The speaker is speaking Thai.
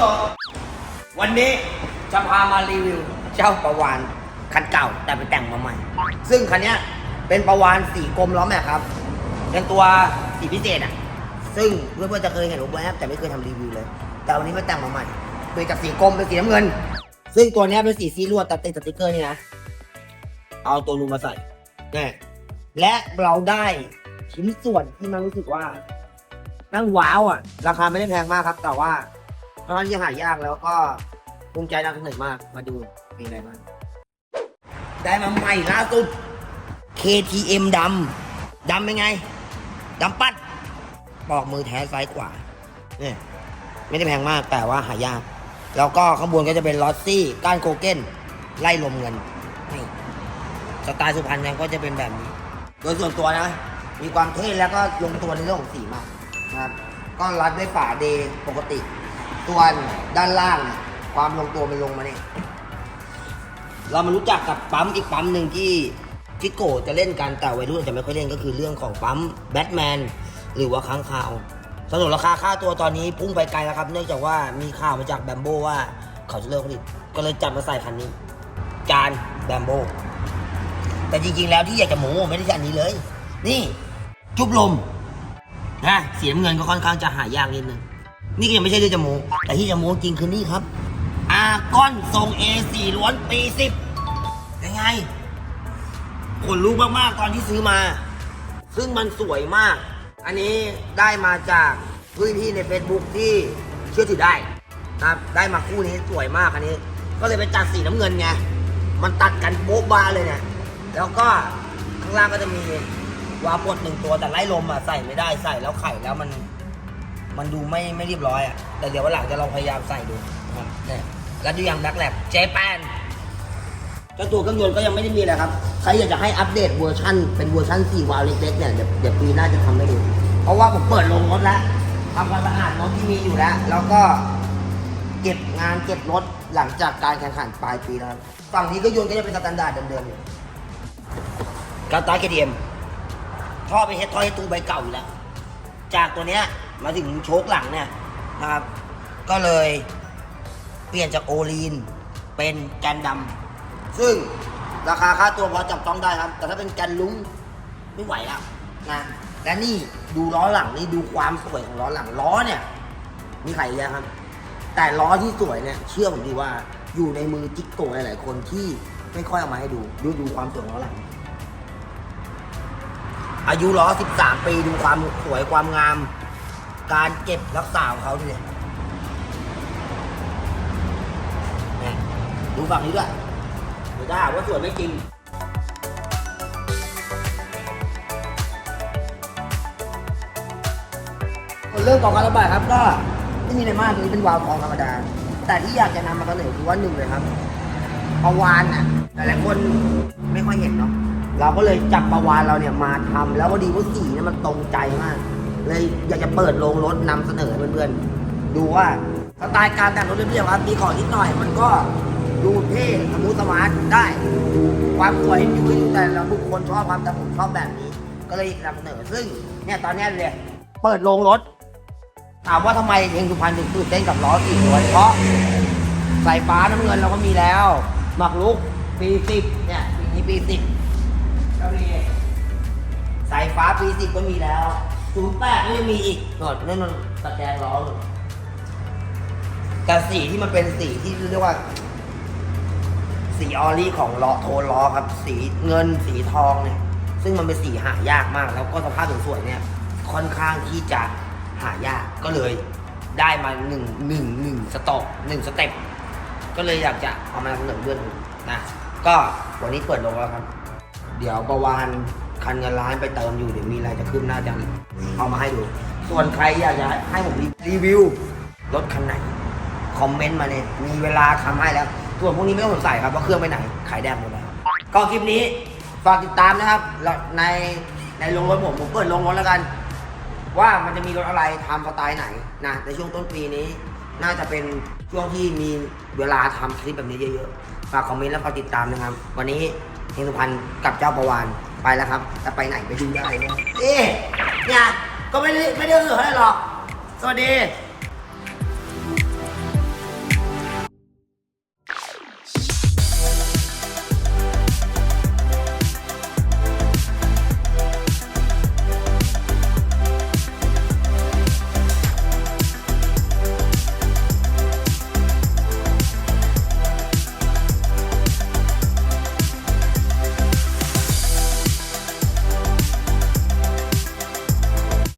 โตะวันนี้จะพามารีวิวเจ้าประวานคันเก่าแต่ไปแต่งมาใหม่ ซึ่งคันนี้เป็นประวานสีกลมล้อแม็กครับ เป็นตัวสีพิเศษอะ ซึ่งเพื่อนๆจะเคยเห็นผมแวบแต่ไม่เคยทำรีวิวเลย แต่วันนี้มาแต่งมาใหม่โดยจากสีกลมเป็นสีน้ำเงิน ซึ่งตัวนี้เป็นสีซีลวดตัดติดสติ๊กเกอร์นี่นะ เอาตัวนูนมาใส่เนี่ยและเราได้ชิ้นส่วนที่มันรู้สึกว่านั่งว้าวอะ ราคาไม่ได้แพงมากครับ แต่ว่า ตอนที่หายากแล้วก็ภูมิใจนำเสนอมากมาดูมีอะไรบ้างได้มาใหม่ล่าสุด KTM ดำดำเป็นไงดำปัดปอกมือแท้ซ้ายขวาเนี่ยไม่ได้แพงมากแต่ว่าหายาก แล้วก็ข้างบนก็จะเป็นลอสซี่ก้านโกเก้น ไล่ลมเงินนี่สไตล์สุพรรณเนี่ยก็จะเป็นแบบนี้ โดยส่วนตัวนะ มีความเท่แล้วก็ลงตัวในเรื่องของสีมากนะครับก็รัดด้วยฝาเดย์ปกติ ส่วนด้านล่างเนี่ยความลงตัวมันลงมาเนี่ยเรามารู้จักกับปั๊มอีกปั๊มหนึ่งที่ทิโกจะเล่นกันแต่วัยรุ่นจะไม่ค่อยเล่นก็คือเรื่องของปั๊มแบทแมนหรือว่าค้างคาวสนุนราคาค่าตัวตอนนี้พุ่งไปไกลแล้วครับ เนื่องจากว่ามีข่าวมาจากแบมโบว่าเขาจะเลิกผลิตก็เลยจับมาใส่คันนี้ จานแบมโบแต่จริงๆแล้วที่อยากจะโม้ไม่ได้ใช่อันนี้เลย นี่ จุบลมนะเสีน้ำเงินก็ค่อนข้างจะหายากนิดนึง นี่ก็ยังไม่ใช่เรื่องจะโม้แต่ที่จะโม้จริงคือนี่ครับ อาก้อนทรง A4 ล้วนปี10ยังไงขนลุกมากๆตอนที่ซื้อมา ซึ่งมันสวยมาก อันนี้ได้มาจากพื้นที่ใน Facebook ที่เชื่อถือได้นะครับ ได้มาคู่นี้สวยมากอันนี้ ก็เลยไปจัดสีน้ำเงินไง มันตัดกันโบ๊ะบาเลยเนี่ย แล้วก็ข้างล่างก็จะมีวาปดหนึ่งตัวแต่ไล่ลมอะใส่ไม่ได้ใส่แล้วไข่แล้วมัน มันดูไม่ไม่เรียบร้อยอะ แต่เดี๋ยววันหลังจะลองพยายามใส่ดูนะครับเนี่ยแล้วดูอย่างแบ็คแลบเจแปนเจ้าตัวเครื่องยนต์ก็ยังไม่ได้มีอะไรครับ ใครอยากจะให้อัปเดตเวอร์ชันเป็นเวอร์ชัน4วาล์วเล็กๆเนี่ยเดี๋ยวเดี๋ยวปีหน้าจะทำให้ดู เพราะว่าผมเปิดลงรถแล้วทำความสะอาดรถที่มีอยู่แล้ว แล้วก็เก็บงานเก็บรถหลังจากการแข่งขันปลายปีแล้วครับฝั่งนี้ก็ยนต์ก็จะเป็นสแตนดาร์ดเดิมๆอยู่กาตาร์เคดีเอ็มท่อเป็นเฮดท่อเฮดตูใบเก่าอยู่แล้ว จากตัวเนี้ย มาถึงโชคหลังเนี่ยนะครับ ก็เลยเปลี่ยนจากโอลีนเป็นแกนดำซึ่งราคาค่าตัวพอจับต้องได้ครับ แต่ถ้าเป็นแกนลุ้งไม่ไหวแล้วนะและนี่ดูล้อหลังนี่ดูความสวยของล้อหลังล้อเนี่ยมีใครเยอะครับ แต่ล้อที่สวยเนี่ยเชื่อผมดีว่าอยู่ในมือจิ๊กโกหลาย ๆ คนที่ไม่ค่อยเอามาให้ดู ดูดูความสวยของล้อหลัง อายุล้อ 13 ปีดูความสวยความงาม การเก็บรักษาของเขาดิเนี่ยดูฝั่งนี้ด้วยเดี๋ยวถ้ว่าส่วยไม่จริงเรื่องของการระบายครับก็ไม่มีอะไรมากคือเป็นวาล์วทองธรรมดา แต่ที่อยากจะนำมาเสนอคือว่าหนึ่งเลยครับปลาวานอะหลายๆคนไม่ค่อยเห็นเนาะเราก็เลยจับปลาวานเราเนี่ยมาทำแล้วพอดีว่าสีเนี่ยมันตรงใจมาก เลยอยากจะเปิดโรงรถนำเสนอเพื่อนๆ ดูว่าสไตล์การแต่งรถเรียบๆครับมีของนิดหน่อย มันก็ดูเท่สมูทสมาร์ทได้ความสวยอยู่ที่แต่ละบุคคลชอบครับแต่ผมชอบแบบนี้ ก็เลยนำเสนอซึ่งเนี่ยตอนนี้เลยเปิดโรงรถ ถามว่าทำไมเพลงสุพรรณถึงตื่นเต้นกับล้อสี่ตัวเพราะสายฟ้าน้ำเงินเราก็มีแล้วหมักลุกปีสิบเนี่ยปีนี้ปีสิบก็มีสายฟ้าปีสิบก็มีแล้ว ศูนย์แปดก็ยังมีอีกหนดนั่นมันตะแกรงล้อเลยแต่สีที่มันเป็นสีที่เรียกว่า สีออรี่ของล้อโทนล้อครับ สีเงินสีทองเนี่ย ซึ่งมันเป็นสีหายากมาก แล้วก็สภาพสวยๆเนี่ย ค่อนข้างที่จะหายากก็เลยได้มาหนึ่งหนึ่งหนึ่งสต็อกหนึ่งสเต็ปก็เลยอยากจะเอามาเสนอเพื่อนนะก็วันนี้เปิดลงแล้วครับ เดี๋ยวประวาน คันเงินล้านไปเติมอยู่เดี๋ยวมีอะไรจะขึ้นหน้าจะเอามาให้ดู ส่วนใครอยากจะให้ผมรีวิวรถคันไหน คอมเมนต์มาเนี่ยมีเวลาทำให้แล้ว ส่วนพวกนี้ไม่ต้องสงสัยครับว่าเครื่องไปไหน ขายแดงหมดแล้วก็คลิปนี้ฝากติดตามนะครับ ในในโรงรถผมผมเปิดโรงรถแล้วกัน ว่ามันจะมีรถอะไรทำสไตล์ไหนนะในช่วงต้นปีนี้ น่าจะเป็นช่วงที่มีเวลาทำคลิปแบบนี้เยอะๆฝากคอมเมนต์แล้วก็ติดตามนะครับ วันนี้ เฮงสุพรรณกับเจ้าประวานไปแล้วครับ จะไปไหนไปดูได้นะเอ๊ะเนี่ยก็ไม่ได้ไม่ได้เหลืออะไรหรอก สวัสดี